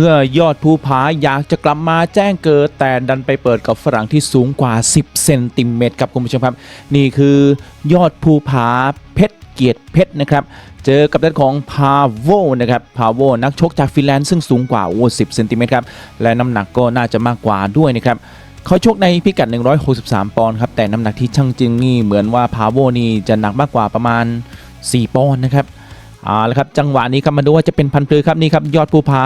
เมื่อยอดภูผาอยากจะกลับมาแจ้งเกิด แต่ดันไปเปิดกับฝรั่งที่สูงกว่า 10 เซนติเมตรครับคุณผู้ชมครับ นี่คือยอดภูผาเพชรเกียรติเพชรนะครับ เจอกับด้านของพาโวนะครับพาโวนักชกจากฟินแลนด์ซึ่งสูงกว่าโอ้10เซนติเมตรครับ และน้ำหนักก็น่าจะมากกว่าด้วยนะครับเขาชกในพิกัด 163 ปอนด์ครับ แต่น้ำหนักที่ช่างจริงนี่เหมือนว่าพาโวนี่จะหนักมากกว่าประมาณ 4 ปอนด์นะครับเอาละครับจังหวะนี้ครับมาดูว่าจะเป็นพันธุ์ปลือครับนี่ครับยอดภูผา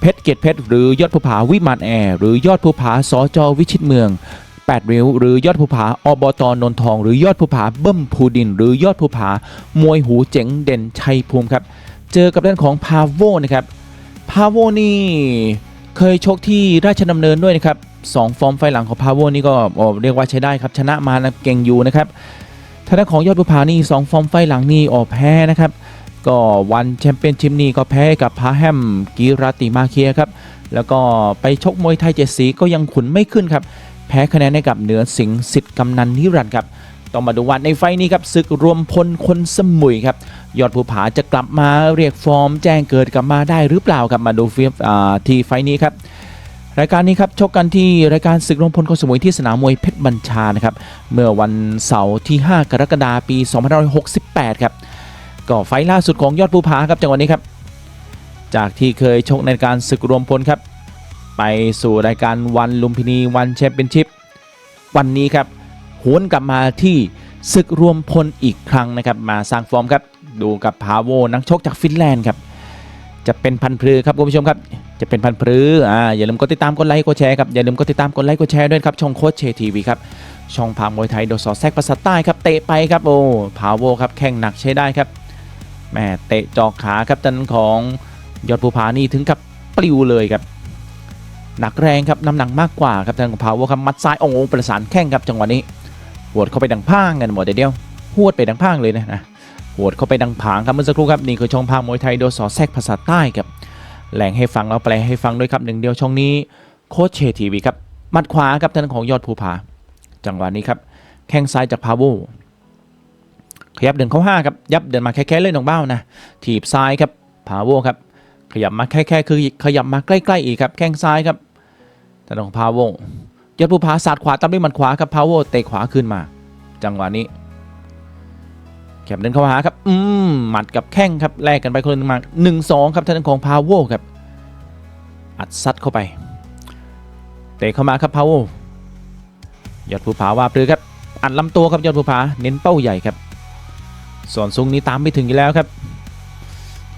เพชรเกียรติเพชรหรือยอดภูผาวิมานแอร์หรือยอดภูผาสจวิชิตเมือง8ริ้วหรือยอดภูผาอบตนนทอง หรือยอดภูผาเบิ้มภูดิน หรือยอดภูผามวยหูเจ๋งเด่นชัยภูมิครับ เจอกับด้านของพาโวนะครับพาโวนี่เคยชกที่ราชดำเนินด้วยนะครับสองฟอร์มไฟหลังของพาโวนี่ก็เรียกว่าใช้ได้ครับชนะมานะเก่งอยู่นะครับทางด้านของยอดภูผานี่สองฟอร์มไฟหลังนี่ออกแพ้นะครับ ก็วันแชมเปี้ยนชิพนี่ก็แพ้กับพาแฮมกีรติมาเคียครับ แล้วก็ไปชกมวยไทยเจ็ดสีก็ยังขุนไม่ขึ้นครับ แพ้คะแนนให้กับเหนือสิงห์สิทธิ์กำนันนิรันดร์ครับต้องมาดูว่าในไฟล์นี้ครับศึกรวมพลคนสมุยครับยอดภูผาจะกลับมาเรียกฟอร์ม แจ้งเกิดกลับมาได้หรือเปล่าครับมาดูฟิล์มที่ไฟล์นี้ครับรายการนี้ครับชกกันที่รายการศึกรวมพลคนสมุยที่สนามมวยเพชรบัญชานะครับเมื่อวันเสาร์ที่ 5 กรกฎาคมปี 2568 ครับ ก็ไฟล่าสุดของยอดภูผาครับจังหวะนี้ครับ จากที่เคยชกในการศึกรวมพลครับ ไปสู่รายการวันลุมพินีวันแชมเปี้ยนชิพวันนี้ครับหวนกลับมาที่ศึกรวมพลอีกครั้งนะครับ มาสร้างฟอร์มครับ ดูกับพาโวนักชกจากฟินแลนด์ครับ จะเป็นพันพลือครับคุณผู้ชมครับ จะเป็นพันพลืออ่าอย่าลืมกดติดตามกดไลค์กดแชร์ครับอย่าลืมกดติดตามกดไลค์กดแชร์ด้วยครับช่องโค้ชเชทีวีครับช่องพามวยไทยโดยสอดแทรกภาษาใต้ครับเตะไปครับโอ้พาโวครับแข่งหนักใช้ได้ครับ แม่เตะจอกขาครับตันของยอดภูผานี่ถึงกับปลิวเลยครับหนักแรงครับน้ำหนักมากกว่าครับทางของพาวเวอร์ครับมัดซ้ายโอ้โหประสานแข้งครับจังหวะนี้หวดเข้าไปดังพางกันหมดเดียวหวดไปดังพางเลยนะนะหวดเข้าไปดังผางครับเมื่อสักครู่ครับนี่คือช่องพามวยไทยโดยสอแทรกภาษาใต้ครับแหล่งให้ฟังแล้วแปลให้ฟังด้วยครับหนึ่งเดียวช่องนี้โคชเชทีวีครับมัดขวาครับทางของยอดภูผาจังหวะนี้ครับแข้งซ้ายจากพาวเวอร์ ขยับเดินเข้าห้าครับยับเดินมาแค่ๆเลยน้องเบ้านะถีบซ้ายครับพาโวครับขยับมาแค่ๆคือขยับมาใกล้ๆอีกครับแข้งซ้ายครับทางด้านของพาโวยอดภูผาสาดขวาตามด้วยมัดขวาครับพาโวเตะขวาขึ้นมา จังหวะนี้ขยับเดินเข้าหาครับ อืม หมัดกับแข้งครับ แลกกันไปคนหนึ่งมาหนึ่งสองครับทางด้านของพาโวครับ อัดซัดเข้าไป เตะเข้ามาครับพาโวยอดภูผาว่าปรือครับ อัดลำตัวครับยอดภูผา เน้นเป้าใหญ่ครับ ส่วนซุงนี้ตามไม่ถึงอยู่แล้วครับ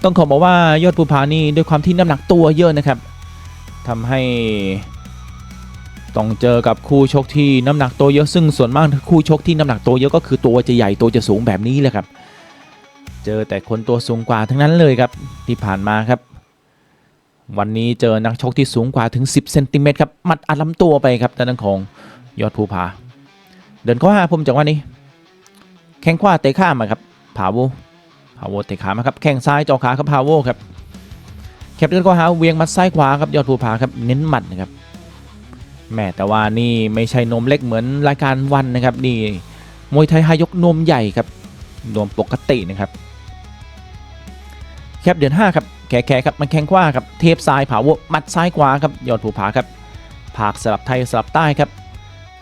ต้องขอบอกว่ายอดภูผานี่ด้วยความที่น้ำหนักตัวเยอะนะครับทำให้ต้องเจอกับคู่ชกที่น้ำหนักตัวเยอะซึ่งส่วนมากคู่ชกที่น้ำหนักตัวเยอะก็คือตัวจะใหญ่ตัวจะสูงแบบนี้แหละครับ เจอแต่คนตัวสูงกว่าทั้งนั้นเลยครับที่ผ่านมาครับ วันนี้เจอนักชกที่สูงกว่าถึง 10เซนติเมตรครับมัดอัดลำตัวไปครับด้านของยอดภูผา เดินข้าหาผมจังหวะนี้ แข้งขวาเตะข้ามมาครับ พาโวพาโวเตะขามาครับแข้งซ้ายจ่อขาครับพาโวครับแคปเดินก็หาเวียงมัดซ้ายขวาครับยอดภูผาครับเน้นหมัดนะครับแม่แต่ว่านี่ไม่ใช่นมเล็กเหมือนรายการวันนะครับนี่มวยไทยหายกนมใหญ่ครับนมปกตินะครับแคปเดือน5ครับแขแขครับมันแข้งขวาครับเทปซ้ายผาโวมัดซ้ายขวาครับยอดภูผาครับผากสลับไทยสลับใต้ครับ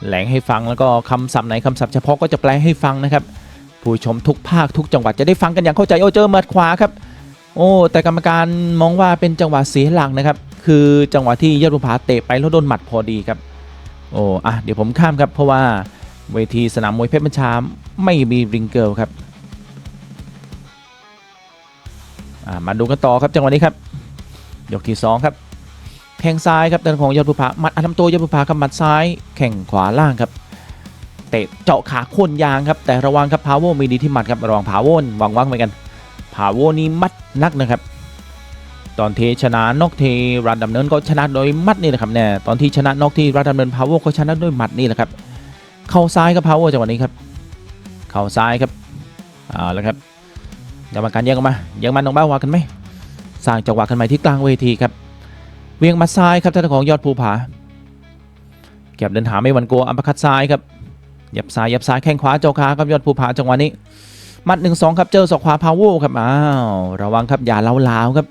แหลงให้ฟังแล้วก็คำศัพท์ไหนคำศัพท์เฉพาะก็จะแปลให้ฟังนะครับ ผู้ชมทุกภาคทุกจังหวัดจะได้ฟังกันอย่างเข้าใจโอ้เจอมัดขวาครับ โอ้แต่กรรมการมองว่าเป็นจังหวะเสียหลักนะครับ คือจังหวะที่ยอดภูผาเตะไปแล้วโดนหมัดพอดีครับ โอ้อะเดี๋ยวผมข้ามครับ เพราะว่าเวทีสนามมวยเพชรบัญชาไม่มีริงเกิลครับมาดูกันต่อครับจังหวะนี้ครับ ยกที่สองครับแข้งซ้ายครับด้านของยอดภูผาหมัดอัดลำตัวยอดภูผาครับหมัดซ้ายแข่งขวาล่างครับ เตะเจาะขาโค่นยางครับแต่ระวังครับพาวเวอร์มีดีที่หมัดครับระวังพาวเวอร์วางวังเหมือนกันพาวเวอร์นี่มัดนักนะครับ ตอนที่ชนะนอกทีรันดำเนินก็ชนะโดยมัดนี่แหละครับเนี่ยตอนที่ชนะนอกที่รันดำเนินพาวเวอร์ก็ชนะด้วยหมัดนี่แหละครับเข้าซ้ายครับพาวเวอร์จังหวะนี้ครับเข้าซ้ายครับเอาละครับกรรมการแยกออกมาแยกมันน้องบ้าวากันไหมสร้างจังหวะกันใหม่ที่กลางเวทีครับเวียงมาซ้ายครับท่านของยอดภูผาเก็บเดินหาไม่หวันกลัวอัมพคัดซ้ายครับ ยับซ้ายยับซ้ายแข้งขวาเจ้าขาครับยอดภูผาจังหวะนี้มัดหนึ่งสองครับเจอศอกขวาพาวเวอร์ครับอ้าวระวังครับอย่าเล้าลาวครับ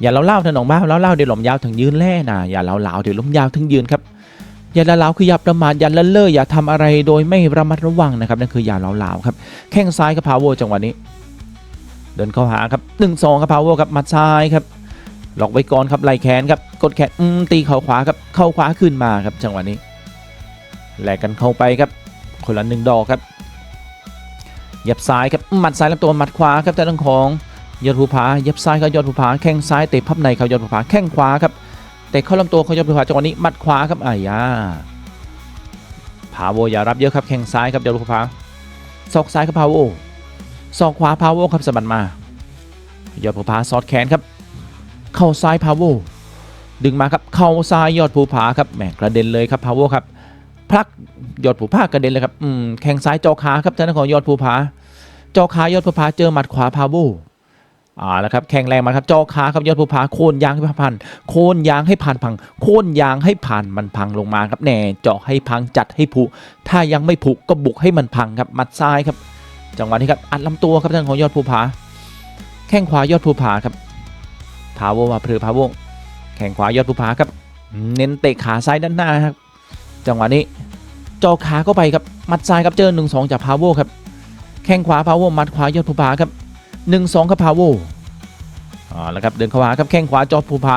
อย่าเล่าเล่าถนองบ้าเล่าเล่าเดี๋ยวหลมยาวถึงยืนแล่นะอย่าเล่าเล่าเดี๋ยวหลมยาวถึงยืนครับอย่าละลาคืออย่าประมาทอย่าละเล่ออย่าทำอะไรโดยไม่ระมัดระวังนะครับนั่นคืออย่าเละลาครับแข้งซ้ายครับพาวเวอร์จังหวะนี้ เดินเข้าหาครับหนึ่งสองครับพาวเวอร์ครับมัดซ้ายครับล็อกไว้ก่อนครับไล่แขนครับกดแขนตีเข่าขวาครับเข้าขวาขึ้นมาครับจังหวะนี้แหลกกันเข้าไปครับ คนละหนึ่งดอกครับยับซ้ายครับหมัดซ้ายลำตัวหมัดขวาครับแต่ทางของยอดภูผายับซ้ายครับยอดภูผาแข้งซ้ายเตะพับในเขายอดภูผาแข้งขวาครับเตะเข้าลำตัวเขายอดภูผาจังหวะนี้หมัดขวาครับอายาพาโวอย่ารับเยอะครับแข้งซ้ายครับยอดภูผาศอกซ้ายครับพาโวศอกขวาพาโวครับสะบัดมายอดภูผาสอดแขนครับเข้าซ้ายพาโวดึงมาครับเข้าซ้ายยอดภูผาครับแหมกระเด็นเลยครับพาโวครับ พลักยอดภูผากระเด็นเลยครับอืมแข้งซ้ายจอขาครับทางด้านของยอดภูผาจอขายอดภูผาเจอหมัดขวาพาโวอ่าแล้วครับแข่งแรงมาครับจอขาครับยอดภูผาโค่นยางให้พันโค่นยางให้ผ่านพังโค่นยางให้ผ่านมันพังลงมาครับแน่เจาะให้พังจัดให้ผุถ้ายังไม่ผุก็บุกให้มันพังครับหมัดซ้ายครับ จังหวะนี้ครับอัดลำตัวครับทางของยอดภูผาแข้งขวายอดภูผาครับพาวเวมาเพลือพาวเวแข้งขวายอดภูผาครับ เน้นเตะขาซ้ายด้านหน้าครับ จังหวะนี้จาะขาเข้าไปครับมัดซ้ายครับเจอหนึ่งสองจากพาวเวอร์ครับแข้งขวาพาวเวอร์มัดขวายอดภูผาครับหนึ่งสองครับพาวเวอร์อ่าแล้วครับเดินเข้าหาครับแข้งขวาจอดภูผา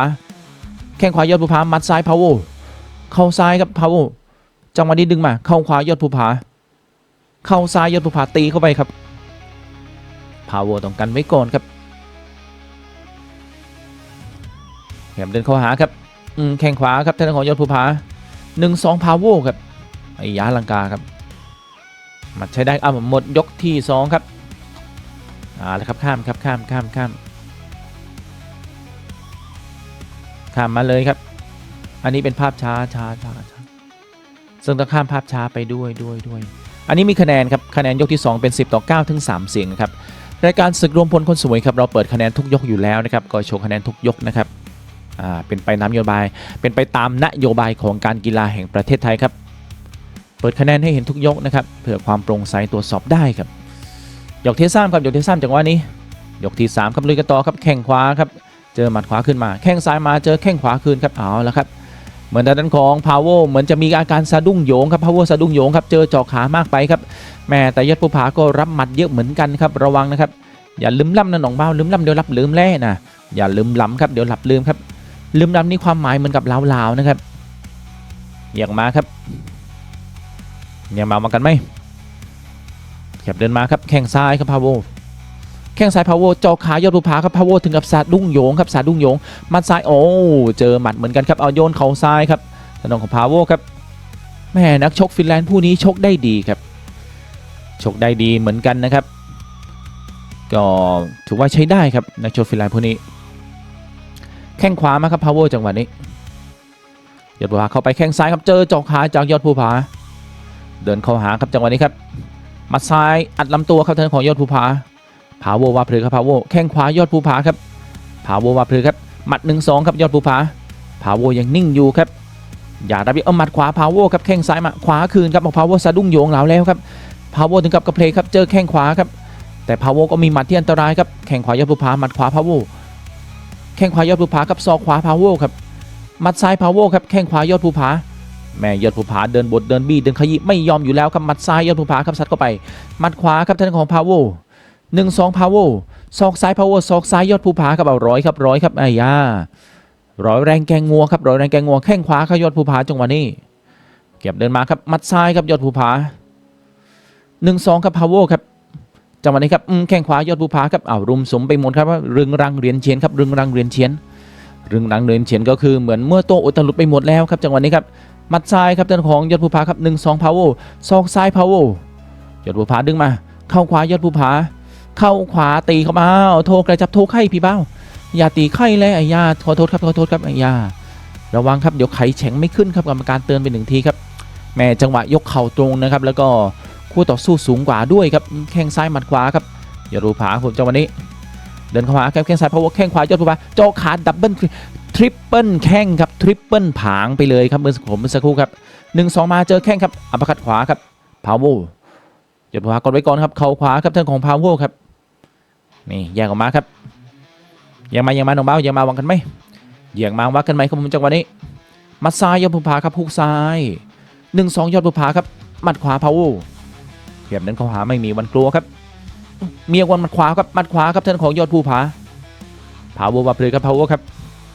แข้งขวายอดภูผามัดซ้ายพาวเวอร์เข้าซ้ายครับพาวเวอร์จังหวะนี้ดึงมาเข้าขวายอดภูผาเข้าซ้ายยอดภูผาตีเข้าไปครับพาวเวอร์ต้องกันไว้ก่อนครับแถมเดินเข้าหาครับแข้งขวาครับทางด้าของยอดภูผา หนึ่งสองพาวเวอร์ครับไอ้ยาลังกาครับมัดใช้ได้อะหมดยกที่สองครับอ่าแล้วครับข้ามครับข้ามข้ามข้ามข้ามมาเลยครับ อันนี้เป็นภาพช้าช้าช้าช้าซึ่งต้องข้ามภาพช้าไปด้วยด้วยด้วย อันนี้มีคะแนนครับคะแนนยกที่ 2 เป็น 10 ต่อ 9 ถึง 3 เสียงครับรายการศึกรวมพลคนสวยครับเราเปิดคะแนนทุกยกอยู่แล้วนะครับก็โชว์คะแนนทุกยกนะครับ เป็นไปตามนโยบาย เป็นไปตามนโยบายของการกีฬาแห่งประเทศไทยครับ เปิดคะแนนให้เห็นทุกยกนะครับเพื่อความโปร่งใสตรวจสอบได้ครับยกที่สามครับยกที่สามจังหวะนี้ยกที่สามครับลุยกันต่อครับแข่งขวาครับเจอหมัดขวาขึ้นมา แข้งซ้ายมาเจอแข้งขวาคืนครับเอาแล้วครับเหมือนด้านของพาวเวอร์เหมือนจะมีอาการสะดุ้งโยงครับพาวเวอร์สะดุ้งโยงครับเจอเจาะขามากไปครับแม่แต่ยอดภูผาก็รับหมัดเยอะเหมือนกันครับระวังนะครับอย่าลืมล่ำนะหนองเบ้าลืมล่ำเดี๋ยวรับลืมแล่นะอย่าลืมล้ำครับเดี๋ยวหลับลืมครับ ลืมล้ำนี่ความหมายเหมือนกับลาวๆนะครับอยากมาครับอยากมามากันไหมครับเดินมาครับแข้งซ้ายครับพาวเวอร์แข้งซ้ายพาวเวอร์จอขายอดภูผาครับพาวเวอร์ถึงกับสะดุ้งโยงครับสะดุ้งโยงมัดซ้ายโอ้เจอหมัดเหมือนกันครับเอาโยนเข่าซ้ายครับทางด้านของพาวเวอร์ครับแม่นักชกฟินแลนด์ผู้นี้ชกได้ดีครับชกได้ดีเหมือนกันนะครับ ก็ถือว่าใช้ได้ครับนักชกฟินแลนด์ผู้นี้ แข้งขวามาครับพาวเวอร์จังหวะนี้ยอดภูผาเข้าไปแข้งซ้ายครับเจอจอกขาจากยอดภูผา เดินเข้าหาครับจังหวะนี้ครับมัดซ้ายอัดลำตัวครับทางด้านของยอดภูผาพาวเวอร์วาเพลือครับพาวเวอร์แข้งขวายอดภูผาครับพาวเวอร์วาเพลือครับหมัดหนึ่งสองครับยอดภูผาพาวเวอร์ยังนิ่งอยู่ครับอย่าดับเอาหมัดขวาพาวเวอร์ครับแข้งซ้ายมาขวาคืนครับพาวเวอร์สะดุ้งโยงเหลาแล้วครับพาวเวอร์ถึงกับกระเพลครับเจอแข้งขวาครับแต่พาวเวอร์ก็มีหมัดที่อันตรายครับแข้งขวายอดภูผาหมัดขวาพาวเวอร์ ข้งขวายอดภูผาครับศอกขวาพาวเวครับมัดซ้ายพาวเวครับแข้งขวายอดภูผาแม่ยอดภูผาเดินบดเดินบี้เดินขยี้ไม่ยอมอยู่แล้วครับมัดซ้ายยอดภูผาครับซัดเข้าไปมัดขวาครับทางด้านของพาวเวหนึ่งสองพาวเวอร์ศอกซ้ายพาวเวอร์ศอกซ้ายยอดภูผาครับเอาร้อยครับร้อยครับไอ้ยาร้อยแรงแกงงัวครับร้อยแรงแกงงัวแข้งขวาครับยอดภูผาจังหวะนี้เก็บเดินมาครับมัดซ้ายครับยอดภูผาหนึ่งสองครับพาวเวครับ จังหวะนี้ครับแข้งขวายอดภูผาครับเอารุมสมไปหมดครับว่ารึงรังเรียญเชียนครับรึงรังเรียญเชียนรึงรังเรียญเชียนก็คือเหมือนเมื่อโตอุตลุดไปหมดแล้วครับจังหวะนี้ครับมัดซ้ายครับด้านของยอดภูผาครับหนึ่งสองพาวเวอร์ศอกซ้ายพาวเวอร์ยอดภูผาดึงมา เข้าขวายอดภูผา เข้าขวาตีเข้ามาอ้าโทรกระจับโทรไข่พี่เบ้าอย่าตีไข่เลยไอ้ยาขอโทษครับขอโทษครับไอ้ยาระวังครับเดี๋ยวไข่แข็งไม่ขึ้นครับกรรมการเตือนไปหนึ่งทีครับแม่จังหวะยกเข่าตรงนะครับ แล้วก็ คู่ต่อสู้สูงกว่าด้วยครับแข้งซ้ายหมัดขวาครับอย่ารูผาผมจังวะนี้ เดินเข้ามาแข้งซ้ายพราะว่าแข้งขวายอดภูผาโจขาดับเบิลทริปเปิลแข้งครับทริปเปิลผางไปเลยครับเมื่อผมเมื่อสักครู่ครับหนึ่งสองมาเจอแข้งครับอัปคัดขวาครับพาวเวอร์ยอดภูผากดไว้ก่อนครับเข่าขวาครับทางของพาวเวอร์ครับนี่แยกออกมาครับยังมายังมาหน้องเบ้ายังมาวังกันไหมยังมาวังกันไหมครับผมจังวะนี้มัดซ้ายยอดภูผาครับฮุกซ้ายหนึ่งสองยอดภูผาครับหมัดขวาพาวเวอร์ เพียบนั้นเขาหาไม่มีวันกลัวครับ เมียวันมัดขวาครับมัดขวาครับท่านของยอดภูผาพาวเวอร์วับเลยครับพาวเวอร์ครับ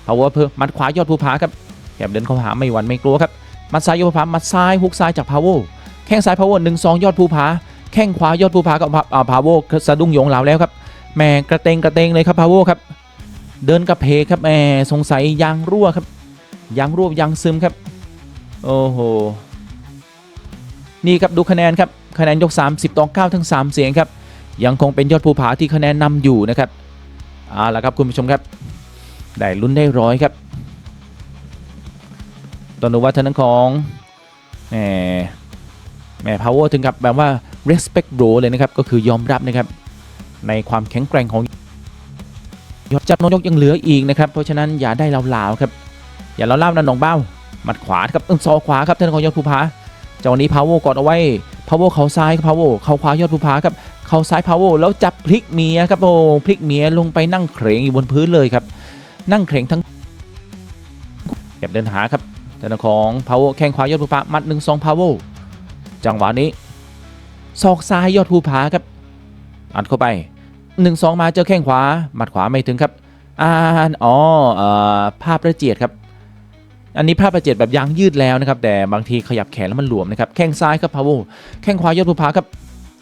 พาวเวอร์เพิ่มมัดขวายอดภูผาครับเพียบเดินเขาหาไม่วันไม่กลัวครับมัดซ้ายยอดภูผามัดซ้ายฮุกซ้ายจากพาวเวอร์แข้งซ้ายพาวเวอร์หนึ่งสองยอดภูผาแข้งขวายอดภูผากับพาวเวอร์สะดุ้งโยงเหลาแล้วครับแหม่กระเตงกระเตงเลยครับพาวเวอร์ครับเดินกระเพกครับแหมสงสัยยางรั่วครับยางรั่วยางซึมครับโอ้โหนี่ครับดูคะแนนครับ คะแนนยก 30ต่อ9ทั้ง 3 เสียงครับ ยังคงเป็นยอดภูผาที่คะแนนนำอยู่นะครับเอาละครับคุณผู้ชมครับ ได้ลุ้นได้ร้อยครับ ตองดูว่าทางด้านของแหมแหม power ถึงกับแบบว่า respect bro เลยนะครับ ก็คือยอมรับนะครับ ในความแข็งแกร่งของยอดจับนยกยังเหลืออีกนะครับ เพราะฉะนั้นอย่าได้เล่าๆครับ อย่าเล่าๆนะน้องเบ้าหมัดขวาครับเอื้องซอขวาครับท่านของยอดภูผา จังหวะนี้พาวเวอร์กดเอาไว้พาวเวอร์เข่าซ้ายพาวเวอร์เข่าขวายอดภูผาครับเข่าซ้ายพาวเวอร์แล้วจับพลิกเมียครับโอ้พลิกเมียลงไปนั่งเขรงอยู่บนพื้นเลยครับ นั่งเขรงทั้งเก็บเดินหาครับท่านของพาวเวอร์แข้งขวายอดภูผามัดหนึ่งสองพาวเวอร์จังหวะนี้ศอกซ้ายยอดภูผาครับอัดเข้าไปหนึ่งสองมาเจอแข้งขวาหมัดขวาไม่ถึงครับอ่านอ๋อเออภาพระเจียดครับ อันนี้ภาพประเจียดแบบยางยืดแล้วนะครับแต่บางทีขยับแขนแล้วมันหลวมนะครับแข้งซ้ายครับพาวเวแข้งขวายอดภูผาครับ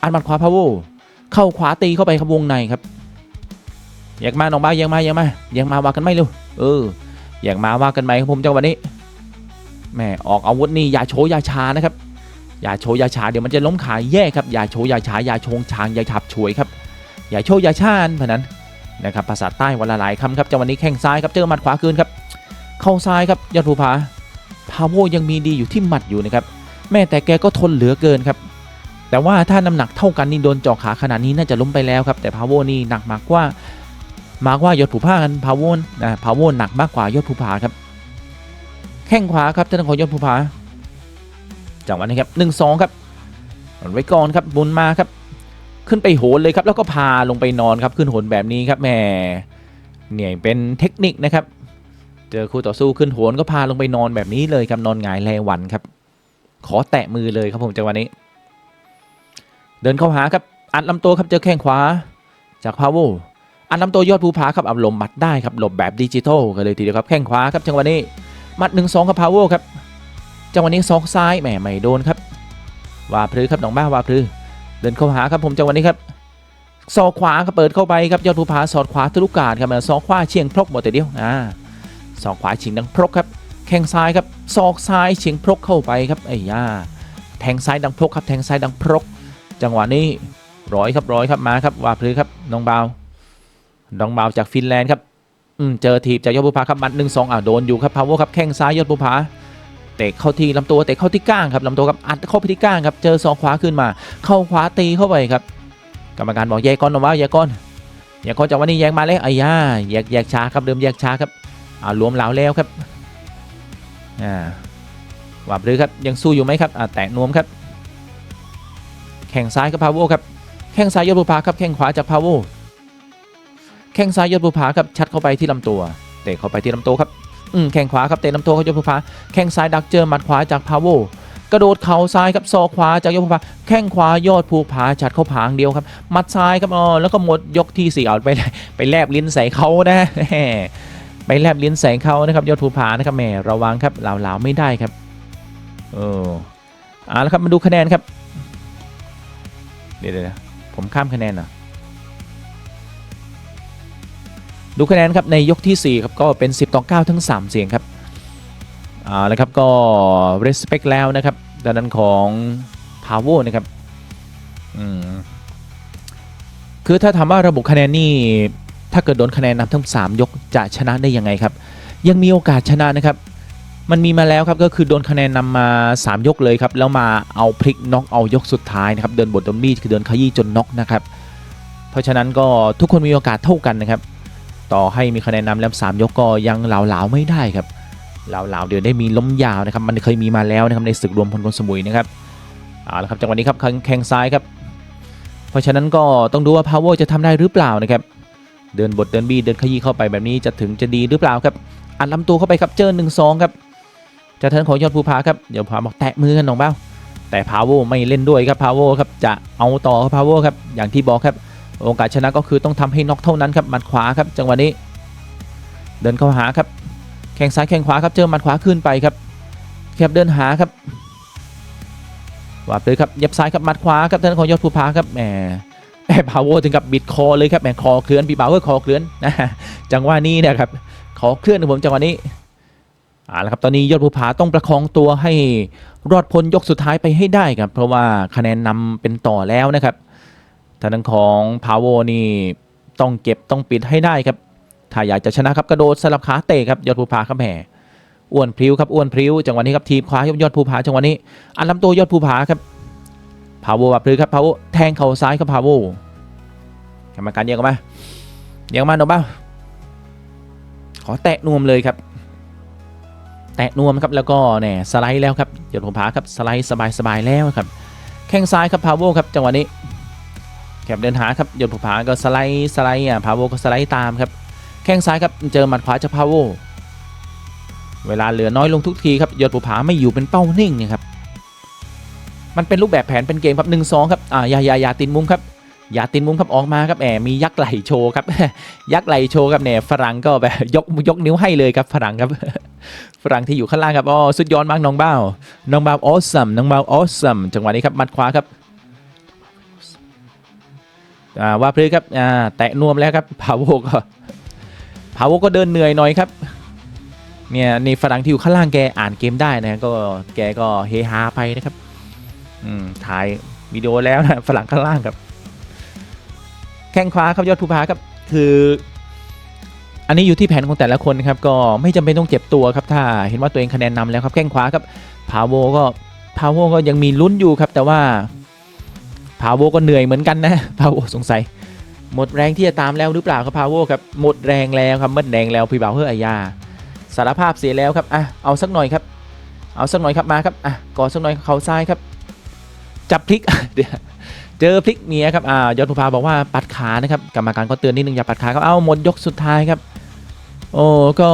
อันหมัดขวาพาวเวเข้าขวาตีเข้าไปครับวงในครับอยากมาหนองบ้ายังมายังมายังมาว่ากันไหมเร็วเอออยากมาว่ากันไหมครับผมจังหวะนี้แหม่ออกอาวุธนี่อย่าโชอย่าชานะครับอย่าโชอย่าชาเดี๋ยวมันจะล้มขาแย่ครับอย่าโชอย่าชาอย่าชงชางอย่าฉับฉวยครับอย่าโชอย่าชาญเพราะนั้นนะครับภาษาใต้วันละหลายคำครับจังหวะนี้แข้งซ้ายครับเจอหมัดขวาคืนครับ เข้าซ้ายครับยอดภูผาพาวเวอร์ยังมีดีอยู่ที่หมัดอยู่นะครับแม่แต่แกก็ทนเหลือเกินครับ แต่ว่าถ้าน้ำหนักเท่ากันนี่โดนจาะขาขนาดนี้น่าจะล้มไปแล้วครับ แต่พาวเวอร์นี่หนักมากกว่ามากกว่ายอดภูผากันพาวเวนะพาวเวหนักมากกว่ายอดภูผาครับ แข้งขวาครับท่านของยอดภูผาจังหวะนี้ครับหนึ่งสองครับไว้ก่อนครับบุญมาครับ ขึ้นไปโหนเลยครับ แล้วก็พาลงไปนอนครับขึ้นโหนแบบนี้ครับแหมเนี่ยเป็นเทคนิคนะครับ เจอคู่ต่อสู้ขึ้นโหนก็พาลงไปนอนแบบนี้เลยครับนอนหงายแลวันครับ ขอแตะมือเลยครับผมจังหวะนี้ เดินเข้าหาครับอัดลำตัวครับเจอแข้งขวา จากพาวเวอร์อัดลำตัวยอดภูผาครับเอาหลบหมัดได้ครับหลบแบบดิจิทัลกันเลยทีเดียวครับแข้งขวาครับจังหวะนี้หมัดหนึ่งสองครับพาวเวอร์ครับจังหวะนี้ซอกซ้ายแหมไม่โดนครับว่าพลือครับน้องบ้าว่าพลือเดินเข้าหาครับผมจังหวะนี้ครับศอกขวาก็เปิดเข้าไปครับยอดภูผาสอดขวาทะลุกาดครับศอกขวาเฉียงพรกหมดแต่เดียวอ่า ศอกขวาเฉียงดังพรกครับแข้งซ้ายครับศอกซ้ายเฉียงพรกเข้าไปครับไอ้ย่าแทงซ้ายดังพรกครับแทงซ้ายดังพรก จังหวะนี้ร้อยครับร้อยครับมาครับวาพลือครับน้องเบาน้องเบาจากฟินแลนด์ครับอืมเจอทีบจากยอดภูผาครับมัดหนึ่งสองอ่าโดนอยู่ครับพาวเวอร์ครับแข้งซ้ายยอดภูผาเตะเข้าที่ลำตัวเตะเข้าที่ก้างครับลำตัวครับอัดเข้าไปที่ก้างครับเจอศอกขวาขึ้นมา เข้าขวาตีเข้าไปครับ กรรมการบอกแยกก้อนนะว่าแยกก้อนแยกก้อนจากวันนี้แยกมาแล้วไอ้ย่าแยกแยกช้าครับเดิมแยกช้าครับ อ่ารวมเหลาแล้วครับอ่าว่าหรือครับยังสู้อยู่ไหมครับอ่าแตะนวมครับ แข้งซ้ายกับพาวเวอร์ครับแข้งซ้ายยอดภูผาครับแข้งขวาจากพาวเวอร์แข้งซ้ายยอดภูผาครับชัดเข้าไปที่ลำตัวเตะเข้าไปที่ลำตัวครับอืมแข้งขวาครับเตะลำตัวเขายอดภูผาแข้งซ้ายดักเจอหมัดขวาจากพาวเวอร์กระโดดเข่าซ้ายครับศอกขวาจากยอดภูผาแข้งขวายอดภูผาจัดเข้าผางเดียวครับมัดซ้ายครับอ๋อแล้วก็หมดยกที่สี่เอาไปไปแลบลิ้นใส่เขานะ ไปแลบลิ้นใส่เขานะครับยอดภูผานะครับแหมระวังครับเหลาๆไม่ได้ครับเออเอาละครับมาดูคะแนนครับเดี๋ยวๆนะผมข้ามคะแนนเหรอดูคะแนนครับในยกที่4ครับก็เป็น 10ต่อ9ทั้ง 3 เสียงครับเอาละครับก็ respect แล้วนะครับด้านนั้นของ power นะครับอืมคือถ้าถามว่าระบบคะแนนนี่ ถ้าเกิดโดนคะแนนนำทั้ง 3 ยกจะชนะได้ยังไงครับ ยังมีโอกาสชนะนะครับ มันมีมาแล้วครับก็คือโดนคะแนนนำมา 3 ยกเลยครับ แล้วมาเอาพลิกน็อกเอายกสุดท้ายนะครับ เดินบทดมบี้คือเดินขยี้จนน็อกนะครับ เพราะฉะนั้นก็ทุกคนมีโอกาสเท่ากันนะครับ ต่อให้มีคะแนนนำแล้วสามยกก็ยังเหลาๆไม่ได้ครับเหลาๆเดี๋ยวได้มีล้มยาวนะครับ มันเคยมีมาแล้วนะครับในศึกรวมพลคนสมุยนะครับเอาละครับจังหวะนี้ครับแข้งซ้ายครับ เพราะฉะนั้นก็ต้องดูว่า power จะทำได้หรือเปล่านะครับ เดินบทเดินบีเดินขยี้เข้าไปแบบนี้จะถึงจะดีหรือเปล่าครับอัดลำตัวเข้าไปครับเจอหนึ่งสองครับจะเทินของยอดภูผาครับเดี๋ยวผาบอกแตะมือกันน้องเบ้าแต่พาโวไม่เล่นด้วยครับพาโวครับจะเอาต่อครับพาโวครับอย่างที่บอกครับโอกาสชนะก็คือต้องทำให้น็อกเท่านั้นครับหมัดขวาครับจังหวะนี้ เดินเข้าหาครับ แข้งซ้ายแข้งขวาครับเจอหมัดขวาขึ้นไปครับแคบเดินหาครับวับเลยครับเย็บซ้ายครับหมัดขวาครับเทางด้านของยอดภูผาครับแหม แอบพาวเวอร์ถึงกับบิดคอเลยครับแหมคอเคลื่อนพี่บ่าวก็คอเคลื่อนนะจังหวะนี้นะครับคอเคลื่อนผมจังหวะนี้เอาละครับตอนนี้ยอดภูผาต้องประคองตัวให้รอดพ้นยกสุดท้ายไปให้ได้ครับ เพราะว่าคะแนนนำเป็นต่อแล้วนะครับทางด้านของพาวเวอร์นี่ต้องเก็บต้องปิดให้ได้ครับถ้าอยากจะชนะครับกระโดดสลับขาเตะครับยอดภูผาครับแหมอ้วนพริ้วครับอ้วนพริ้วจังหวะนี้ครับทีบขวายยอดภูผาจังหวะนี้อันลำตัวยอดภูผาครับ พาวเวอร์แบบพลือครับพาวเวอร์แทงเข่าซ้ายครับพาวเวอร์กรรมการเรียกออกมาเรียกออกมาหนูบ้าขอแตะนวมเลยครับ แตะนวมครับแล้วก็เนี่ยสไลด์แล้วครับหยดหัวผาครับสไลด์สบายๆแล้วครับแข้งซ้ายครับพาวเวอร์ครับจังหวะนี้แคบเดินหาครับหยดหัวผาก็สไลด์สไลด์อะพาวเวอร์ก็สไลด์ตามครับแข้งซ้ายครับเจอหมัดขวาจากพาวเวอร์เวลาเหลือน้อยลงทุกทีครับหยดหัวผาไม่อยู่เป็นเป้านิ่งนะครับ มันเป็นรูปแบบแผนเป็นเกมครับหนึ่งสองครับอ่าอย่าอย่าอย่าตินมุมครับอย่าตินมุมครับออกมาครับแหมมียักษ์ไหลโชว์ครับยักษ์ไหลโชว์ครับเนี่ยฝรั่งก็แบบยกยกนิ้วให้เลยครับฝรั่งครับฝรั่งที่อยู่ข้างล่างครับอ๋อสุดยอดมากน้องเบ้าน้องเบ้าออสซัมน้องเบ้าออสซัมจังหวะนี้ครับมัดขวาครับอ่าว่าพลือครับอ่าแตะนวมแล้วครับพาวโวก็พาวโวก็เดินเหนื่อยหน่อยครับเนี่ยในฝรั่งที่อยู่ข้างล่างแกอ่านเกมได้นะก็แกก็เฮฮาไปนะครับ ถ่ายวิดีโอแล้วนะฝรั่งข้างล่างครับ แข้งขวาครับยอดภูผาครับคือ อันนี้อยู่ที่แผนของแต่ละคนครับ ก็ไม่จำเป็นต้องเจ็บตัวครับ ถ้าเห็นว่าตัวเองคะแนนนำแล้วครับ แข้งขวาครับพาโวก็พาโวก็ยังมีลุ้นอยู่ครับ แต่ว่าพาโวก็เหนื่อยเหมือนกันนะพาโวสงสัยหมดแรงที่จะตามแล้วหรือเปล่าครับพาโวครับหมดแรงแล้วครับหมดแรงแล้วพี่บ่าวเฮ้ยอายา สารภาพเสียแล้วครับอะเอาสักหน่อยครับ เอาสักหน่อยครับมาครับอะกอดสักหน่อยเขาซ้ายครับ จับพลิก เดี๋ยวเจอพลิกเมียครับอ่ายอดภูพาบอกว่าปัดขานะครับกรรมการก็เตือนนิดนึงอย่าปัดขาครับเอาหมดยกสุดท้ายครับ โอ้ก็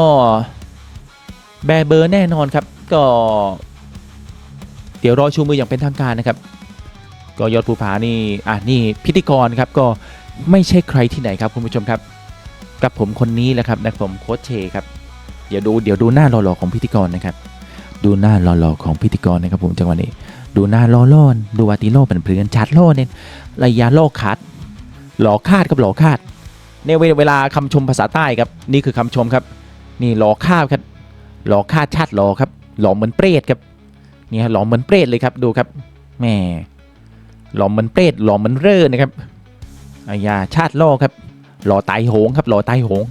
แบเบอร์แน่นอนครับ ก็ เดี๋ยวรอชูมืออย่างเป็นทางการนะครับ ก็ยอดภูผานี่อะนี่พิธีกรครับก็ไม่ใช่ใครที่ไหนครับคุณผู้ชมครับ กับผมคนนี้แหละครับนะผมโค้ชเชครับเดี๋ยวดูเดี๋ยวดูหน้าหล่อๆของพิธีกรนะครับ ดูหน้าหล่อๆของพิธีกรนะครับผมจังหวะนี้ ดูหน้าล่อล่อนดูวาติโลเป็นเพื่อนชัดโล่เนี่ยระยะโลขาดหลอคาดกับหลอคาดเนี่ยเวลาคำชมภาษาใต้ครับนี่คือคำชมครับ นี่หลอคาดครับหลอคาดชาติหลอครับ หลอเหมือนเปรตครับนี่ยหลอเหมือนเปรตเลยครับดูครับแม่หลอเหมือนเปรตหลอเหมือนเร่อนะครับอายาชาติล่ครับ หล่อไตายโหงครับหล่อไตายโหง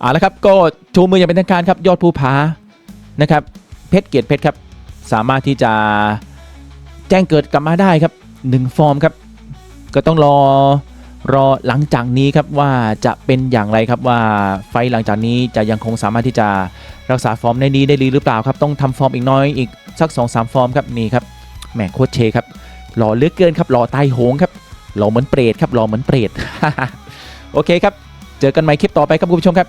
เอาละครับก็ชูมืออย่างเป็นทางการครับยอดภูผานะครับเพชรเกียรติเพชรครับ สามารถที่จะแจ้งเกิดกลับมาได้ครับหนึ่งฟอร์มครับ ก็ต้องรอรอหลังจากนี้ครับว่าจะเป็นอย่างไรครับว่าไฟหลังจากนี้จะยังคงสามารถที่จะรักษาฟอร์มได้ดีได้ดีหรือเปล่าครับ ต้องทำฟอร์มอีกน้อยอีกสัก2อสฟอร์มครับนี่ครับแหมโคชเชครับหล่อเลือกเกินครับหล่อตายโหงครับหล่อเหมือนเปรตครับหล่อเหมือนเปรตโอเคครับ เจอกันใหม่คลิปต่อไปครับคุณผู้ชมครับ